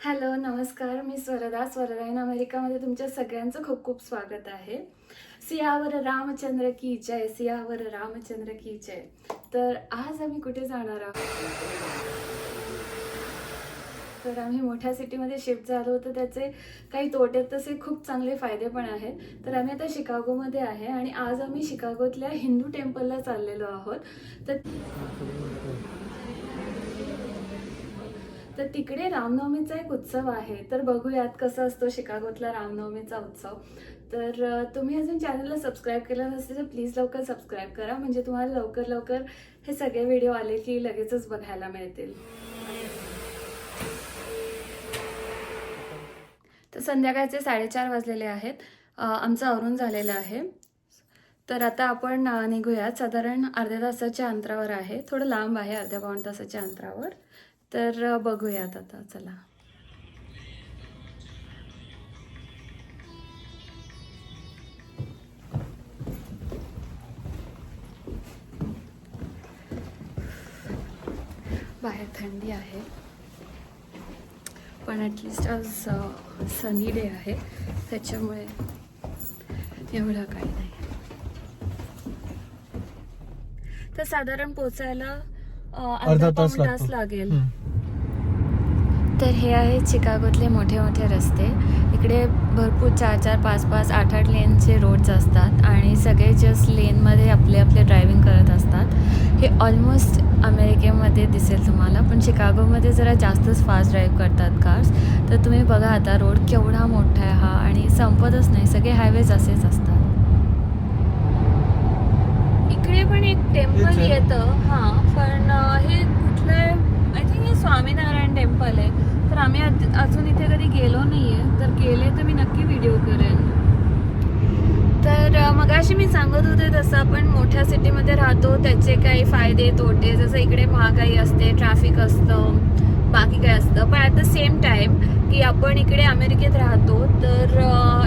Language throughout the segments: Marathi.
हॅलो नमस्कार. मी स्वरदा स्वरदा इन अमेरिकामध्ये तुमच्या सगळ्यांचं खूप खूप स्वागत आहे. सियावर रामचंद्र की जय सियावर रामचंद्र की जय. तर आज आम्ही कुठे जाणार आहोत? तर आम्ही मोठ्या सिटीमध्ये शिफ्ट झालो होतो. त्याचे काही तोटे तसे खूप चांगले फायदे पण आहेत. तर आम्ही आता शिकागोमध्ये आहे आणि आज आम्ही शिकागोतल्या हिंदू टेम्पलला चाललेलो आहोत. तर तर तिकडे रामनवमीचा एक उत्सव आहे. तर बघूयात कसं असतो शिकागोतला रामनवमीचा उत्सव. तर तुम्ही अजून चॅनलला सबस्क्राईब केलं नसेल तर प्लीज लवकर सबस्क्राईब करा. म्हणजे तुम्हाला लवकर लवकर हे सगळे व्हिडिओ आले की लगेचच बघायला मिळतील. तर संध्याकाळचे साडेचार वाजलेले आहेत. आमचं आवरून झालेलं आहे. तर आता आपण निघूयात. साधारण अर्ध्या तासाच्या अंतरावर आहे. थोडं लांब आहे अर्ध्या पाऊण तासाच्या अंतरावर. तर बघूयात आता चला. बाहेर थंडी आहे. पण ॲटलिस्ट आज सनी डे आहे. त्याच्यामुळे एवढं काही नाही. तर साधारण पोचायला अर्धा तास. लागेल. तर हे आहेत चिकागोतले मोठे मोठे रस्ते. इकडे भरपूर चार चार पाच पाच आठ आठ लेनचे रोड्स असतात आणि सगळे जस्ट लेनमध्ये आपले आपले ड्रायव्हिंग करत असतात. हे ऑलमोस्ट अमेरिकेमध्ये दिसेल तुम्हाला पण शिकागोमध्ये जरा जास्तच फास्ट ड्राईव्ह करतात कार्स तर तुम्ही बघा आता रोड केवढा मोठा आहे हा आणि संपतच नाही. सगळे हायवेज असेच असतात. इकडे पण एक टेम्पल. येतं. हां पण हे कुठलं आहे? आय थिंक हे स्वामीनारायण टेम्पल आहे. तर आम्ही अज- अजून इथे कधी गेलो नाही आहे तर गेले तर मी नक्की व्हिडिओ करेन. तर अं, मगाशी मी सांगत होते तसं आपण मोठ्या सिटीमध्ये राहतो. त्याचे काही फायदे तोटे जसं इकडे महागाई असते ट्रॅफिक असतं. बाकी काय असतं. पण ॲट द सेम टाईम की आपण इकडे अमेरिकेत राहतो तर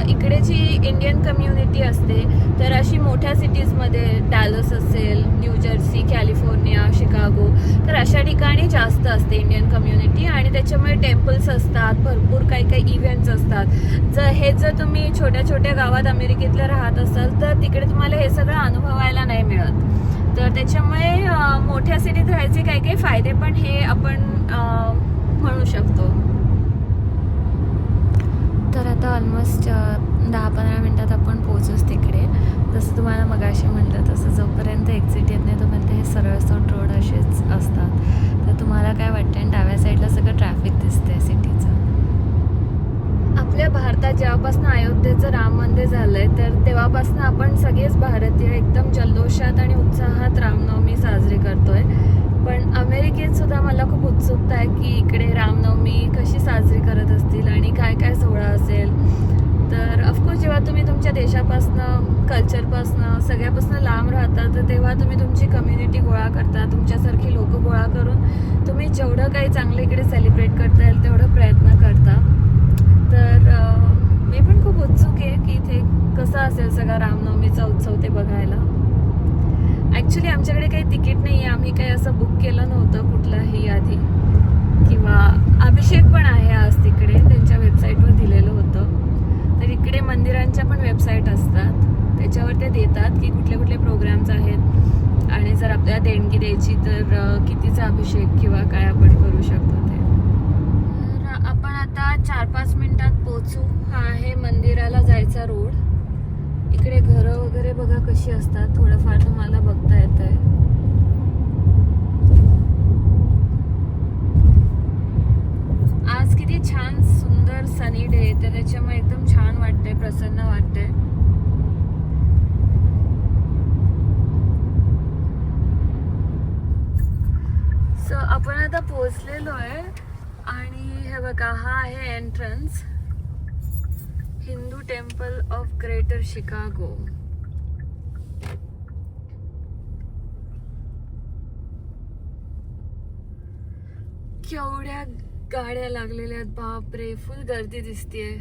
इकडे जी इंडियन कम्युनिटी असते तर अशी मोठ्या सिटीजमध्ये डॅलस असेल न्यू जर्सी कॅलिफोर्निया शिकागो तर अशा ठिकाणी जास्त असते इंडियन कम्युनिटी आणि त्याच्यामुळे टेम्पल्स असतात भरपूर काही काही इव्हेंट्स असतात. जर हे जर तुम्ही छोट्या छोट्या गावात अमेरिकेतल्या राहत असाल तर तिकडे तुम्हाला हे सगळं अनुभवायला नाही मिळत. तर त्याच्यामुळे मोठ्या सिटीत राहायचे काही काही फायदे पण हे आपण म्हणू शकतो. तर आता ऑलमोस्ट दहा पंधरा मिनटात आपण पोहोचूच तिकडे. जसं तुम्हाला मगाशी म्हटलं तसं जोपर्यंत एक्झिट आपण सगळेच भारतीय एकदम जल्लोषात आणि उत्साहात रामनवमी साजरी करतोय. पण अमेरिकेत सुद्धा मला खूप उत्सुकता आहे की इकडे रामनवमी कशी साजरी करत असतील आणि काय काय सोहळा असेल. तर ऑफकोर्स जेव्हा तुम्ही तुमच्या देशापासनं कल्चरपासनं सगळ्यापासनं लांब राहता तर तेव्हा तुम्ही तुमची कम्युनिटी गोळा करता तुमच्यासारखी लोक गोळा करून तुम्ही जेवढं काही चांगलं इकडे सेलिब्रेट करता येईल तेवढं प्रयत्न करता. तर मी पण खूप उत्सुक आहे की इथे कसं असेल सगळा रामनवमीचा उत्सव ते बघायला. ॲक्च्युली आमच्याकडे काही तिकीट नाही आहे आम्ही काही असं बुक केलं नव्हतं कुठलाही आधी. किंवा अभिषेक पण आहे आज तिकडे. त्यांच्या वेबसाईटवर दिलेलं होतं. तर इकडे मंदिरांच्या पण वेबसाईट असतात. त्याच्यावर ते देतात की कुठले कुठले प्रोग्राम्स आहेत. आणि जर आपल्याला देणगी द्यायची तर कितीचा अभिषेक किंवा काय आपण करू शकतो ते. आता चार पाच मिनिटात पोचू हा आहे मंदिराला जायचा रोड. इकडे घरं वगैरे बघा कशी असतात. थोडंफार तुम्हाला बघता येत आहे आज किती छान सुंदर सनी डे तर त्याच्यामुळे एकदम छान वाटतंय प्रसन्न आणि है entrance Hindu temple of greater Chicago. केवढ्या गाड्या लागलेल्या आहेत, बापरे फुल गर्दी दिसतीये.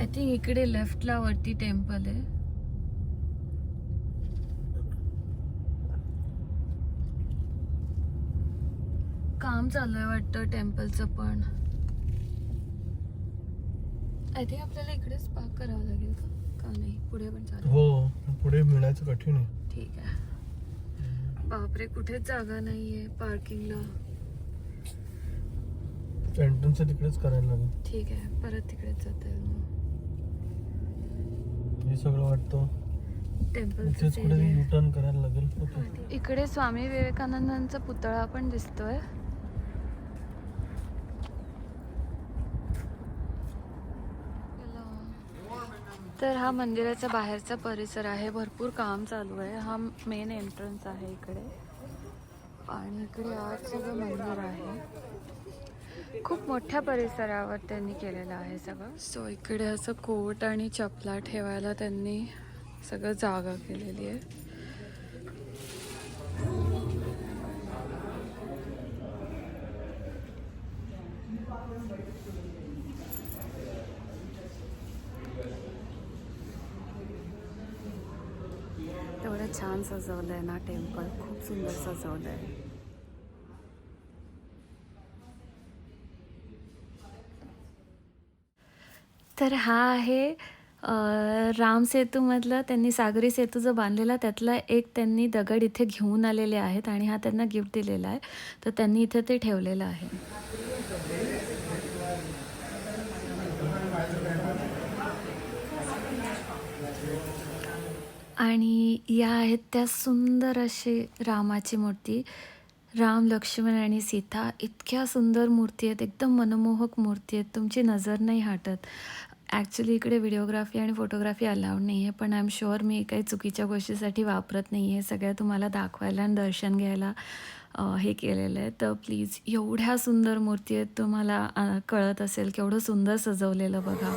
आय थिंक इकडे लेफ्टला वरती टेंपल आहे. काम चालू आहे वाटतं टेम्पलचं पण. आय थिंक आपल्याला इकडेच पार्क करावं लागेल का? का नाही? पुढे पण चालेल. हो पुढे मिळायचं कठीण आहे. ठीक आहे. बापरे कुठेच जागा नाहीये पार्किंगला एंट्रन्स तिकडेच करायला लागेल. ठीक आहे परत तिकडेच जाता येईल मग. हे सगळं वाटतं. ओके इकडे स्वामी विवेकानंदांचा पुतळा पण दिसतोय. तर हा मंदिराचा बाहेरचा परिसर आहे. भरपूर काम चालू आहे. हा मेन एंट्रन्स आहे इकडे. आणि इकडे आज सगळं मंदिर आहे. खूप मोठ्या परिसरावर त्यांनी केलेलं आहे सगळं. सो इकडे असं कोट आणि चपला ठेवायला त्यांनी सगळं जागा केलेली आहे. छान सजवलं आहे ना टेम्पल. खूप सुंदर सजवलं आहे तर हा आहे राम सेतूमधलं त्यांनी सागरी सेतू जो बांधलेला त्यातला एक त्यांनी दगड इथे घेऊन आलेले आहेत आणि हा त्यांना गिफ्ट दिलेला आहे. तर त्यांनी इथे ते ठेवलेलं आहे. आणि या आहेत त्या सुंदर अशी रामाची मूर्ती. राम लक्ष्मण आणि सीता इतक्या सुंदर मूर्ती आहेत एकदम मनमोहक मूर्ती आहेत. तुमची नजर नाही हटत. ॲक्च्युली इकडे व्हिडिओग्राफी आणि फोटोग्राफी अलाउड नाही आहे पण आय एम शुअर मी काही चुकीच्या गोष्टीसाठी वापरत नाही आहे सगळ्या तुम्हाला दाखवायला आणि दर्शन घ्यायला हे केलेलं आहे. तर प्लीज एवढ्या सुंदर मूर्ती आहेत तुम्हाला कळत असेल केवढं सुंदर सजवलेलं बघा.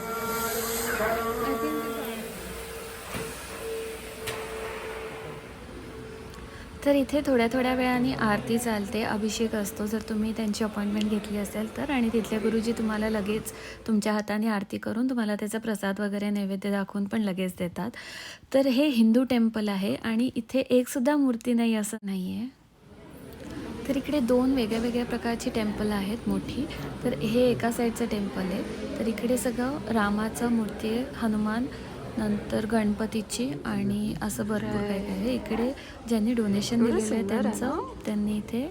तर इथे थोड्या थोड्या वेळाने आरती चालते अभिषेक असतो. जर तुम्ही त्यांची अपॉइंटमेंट घेतली असेल तर आणि तिथले गुरुजी तुम्हाला लगेच तुमच्या हाताने आरती करून तुम्हाला त्याचा प्रसाद वगैरे नैवेद्य दाखवून पण लगेच देतात. तर हे हिंदू टेम्पल आहे आणि इथे एकसुद्धा मूर्ती नाही असं नाही आहे तर इकडे दोन वेगळ्या वेगळ्या प्रकारची टेम्पल आहेत मोठी. तर हे एका साईडचं टेम्पल आहे. तर इकडे सगळं रामाचं मूर्ती आहे हनुमान नंतर गणपतीची आणि असं भरपूर काय आहे. इकडे ज्यांनी डोनेशन दिलेलं आहे त्यांचं त्यांनी इथे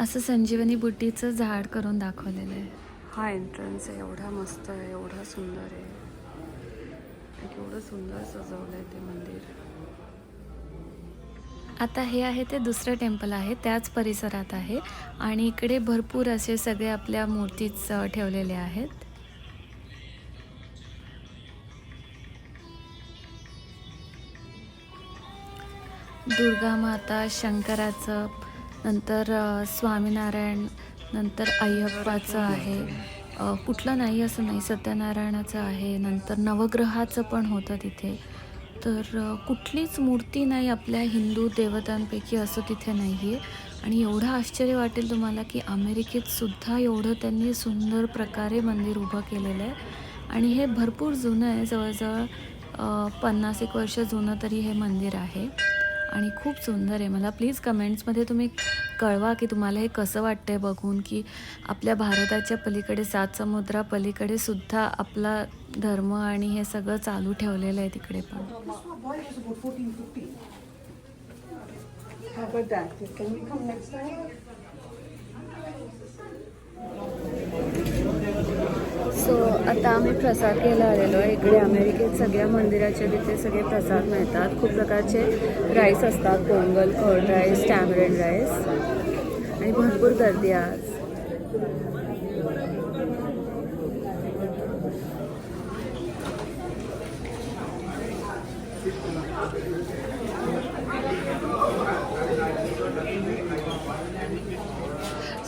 असं संजीवनी बुट्टीचं झाड करून दाखवलेलं आहे. हा एंट्रन्स आहे. एवढा मस्त आहे. एवढा सुंदर आहे. केवढं सुंदर सजवलं आहे ते मंदिर. आता हे आहे ते दुसरं टेम्पल आहे. त्याच परिसरात आहे. आणि इकडे भरपूर असे सगळे आपल्या मूर्तीच ठेवलेले आहेत. दुर्गा माता शंकराचं नंतर स्वामीनारायण नंतर अय्यप्पाचं आहे. कुठलं नाही असं नाही सत्यनारायणाचं आहे नंतर नवग्रहाचं पण होतं तिथे. तर कुठलीच मूर्ती नाही आपल्या हिंदू देवतांपैकी असं तिथे नाही आहे आणि एवढं आश्चर्य वाटेल तुम्हाला की अमेरिकेत सुद्धा एवढं त्यांनी सुंदर प्रकारे मंदिर उभं केलेलं आहे. आणि हे भरपूर जुनं आहे जवळजवळ पन्नास एक वर्ष जुनं तरी हे मंदिर आहे. आणि खूप सुंदर आहे. मला प्लीज कमेंट्समध्ये तुम्ही कळवा की तुम्हाला हे कसं वाटतंय बघून की आपल्या भारताच्या पलीकडे सात समुद्रा पलीकडे सुद्धा आपला धर्म आणि हे सगळं चालू ठेवलेलं आहे तिकडे पण. आता आम्ही प्रसाद घ्यायला आलेलो आहे. इकडे अमेरिकेत सगळ्या मंदिराच्या तिथे सगळे प्रसाद मिळतात. खूप प्रकारचे राईस असतात. Pongal curd rice tamarind rice आणि भरपूर गर्दी आज.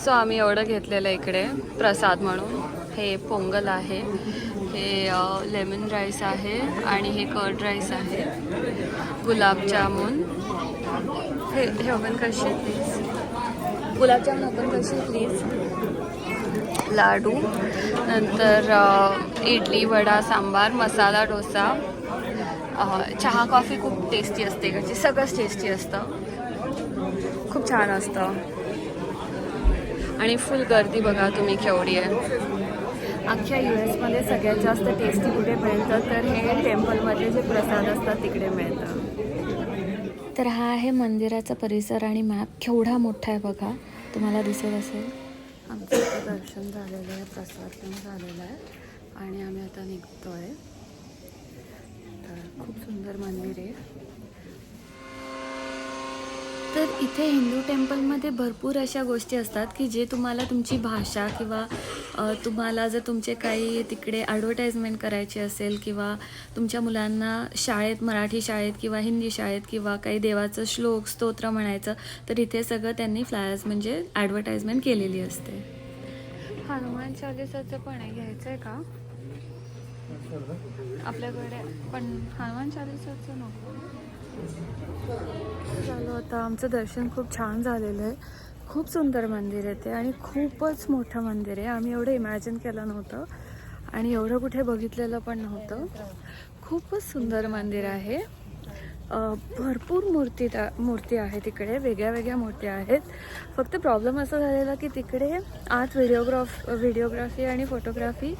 सो आम्ही एवढं घेतलेलं आहे इकडे प्रसाद म्हणून. हे पोंगल आहे. हे लेमन राईस आहे आणि हे कर्ड राईस आहे. गुलाबजामुन हे हे ओपन करशील प्लीज गुलाबजामुन ओपन करशील प्लीज लाडू. नंतर इडली वडा सांबार मसाला डोसा. चहा कॉफी खूप टेस्टी असते घरची. सगळंच टेस्टी असतं. खूप छान असतं. आणि फुल गर्दी बघा तुम्ही केवढी आहे. अख्ख्या यू एसमध्ये सगळ्यात जास्त टेस्टी कुठे मिळतं? तर हे टेम्पलमधले जे प्रसाद असतात तिकडे मिळतं. तर हा आहे मंदिराचा परिसर आणि मॅप केवढा मोठा आहे बघा. तुम्हाला दिसत असेल. आमचं इथं दर्शन झालेलं आहे प्रसाद पण झालेला आहे. आणि आम्ही आता निघतो आहे तर खूप सुंदर मंदिर आहे. तर इथे हिंदू टेम्पलमध्ये भरपूर अशा गोष्टी असतात की जे तुम्हाला तुमची भाषा किंवा तुम्हाला जर तुमचे काही तिकडे ॲडव्हर्टाईजमेंट करायची असेल किंवा तुमच्या मुलांना शाळेत मराठी शाळेत किंवा हिंदी शाळेत किंवा काही देवाचं श्लोक स्तोत्र म्हणायचं तर इथे सगळं त्यांनी फ्लायर्स म्हणजे ॲडव्हर्टाईजमेंट केलेली असते. हनुमान चालिसाचं पण आहे घ्यायचं आहे का? आपल्याकडे पण हनुमान चालिसाचं नको. झालं आता आमचं दर्शन खूप छान झालेलं आहे. खूप सुंदर मंदिर आहे ते आणि खूपच मोठं मंदिर आहे. आम्ही एवढं इमॅजिन केलं नव्हतं आणि एवढं कुठे बघितलेलं पण नव्हतं. खूपच सुंदर मंदिर आहे. भरपूर मूर्ती त्या मूर्ती आहे तिकडे. वेगळ्या वेगळ्या मूर्ती आहेत. फक्त प्रॉब्लेम असा झालेला की तिकडे आत व्हिडिओग्राफ व्हिडिओग्राफी आणि फोटोग्राफी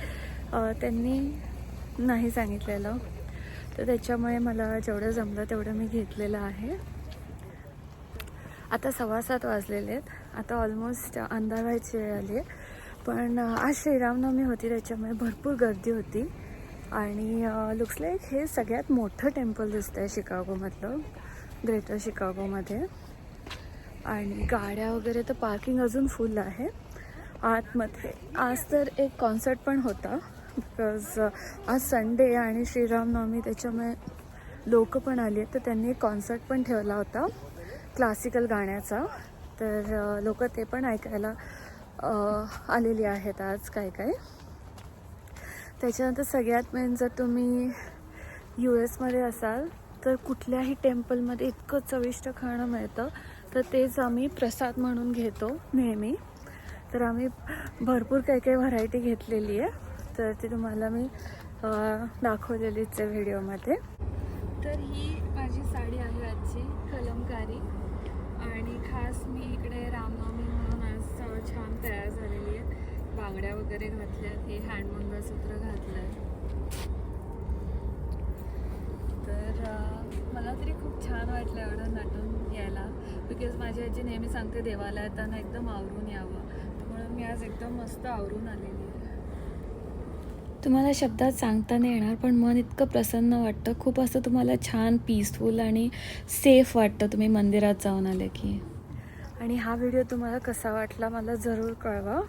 त्यांनी नाही सांगितलेलं. तर त्याच्यामुळे मला जेवढं जमलं तेवढं मी घेतलेलं आहे. आता सव्वा सात वाजलेले आहेत. आता ऑलमोस्ट अंधाराची वेळ आली. आहे पण आज श्रीरामनवमी होती त्याच्यामुळे भरपूर गर्दी होती. आणि लुक्स लाईक हे सगळ्यात मोठं टेम्पल दिसतं आहे शिकागोमधलं ग्रेटर शिकागोमध्ये. आणि गाड्या वगैरे तर पार्किंग अजून फुल आहे. आतमध्ये आज तर एक कॉन्सर्ट पण होता. बिकॉज uh, आज संडे आणि श्रीरामनवमी त्याच्यामुळे लोक पण आली आहेत. तर त्यांनी एक कॉन्सर्ट पण ठेवला होता क्लासिकल गाण्याचा. तर uh, लोक ते पण ऐकायला uh, आलेली आहेत आज काय काय त्याच्यानंतर सगळ्यात मेन जर तुम्ही यू एसमध्ये असाल तर कुठल्याही टेम्पलमध्ये इतकं चविष्ट खाणं मिळतं. तर तेच आम्ही प्रसाद म्हणून घेतो नेहमी. तर आम्ही भरपूर काही काही व्हरायटी घेतलेली आहे. तर ती तुम्हाला मी दाखवलेलीच आहे व्हिडिओमध्ये. तर ही माझी साडी आहे आजची कलमकारी. आणि खास मी इकडे रामनवमी म्हणून आज छान तयार झालेली आहे. बांगड्या वगैरे घातल्यात हे हँड मंगळसूत्र घातलं आहे तर मला तरी खूप छान वाटलं एवढं नटून यायला. बिकॉज माझी आजी नेहमी सांगते देवाला येताना एकदम आवरून यावं. त्यामुळे मी आज एकदम मस्त आवरून आलेली आहे. तुम्हाला शब्दात सांगता नाही येणार पण मन इतकं प्रसन्न वाटतं. खूप असं तुम्हाला छान पीसफुल आणि सेफ वाटतं तुम्ही मंदिरात जाऊन आले की. आणि हा व्हिडिओ तुम्हाला कसा वाटला मला जरूर कळवा.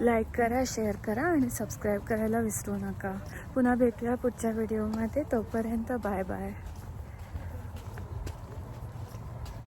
लाईक करा शेअर करा आणि सबस्क्राईब करायला विसरू नका. पुन्हा भेटूया पुढच्या व्हिडिओमध्ये तोपर्यंत बाय बाय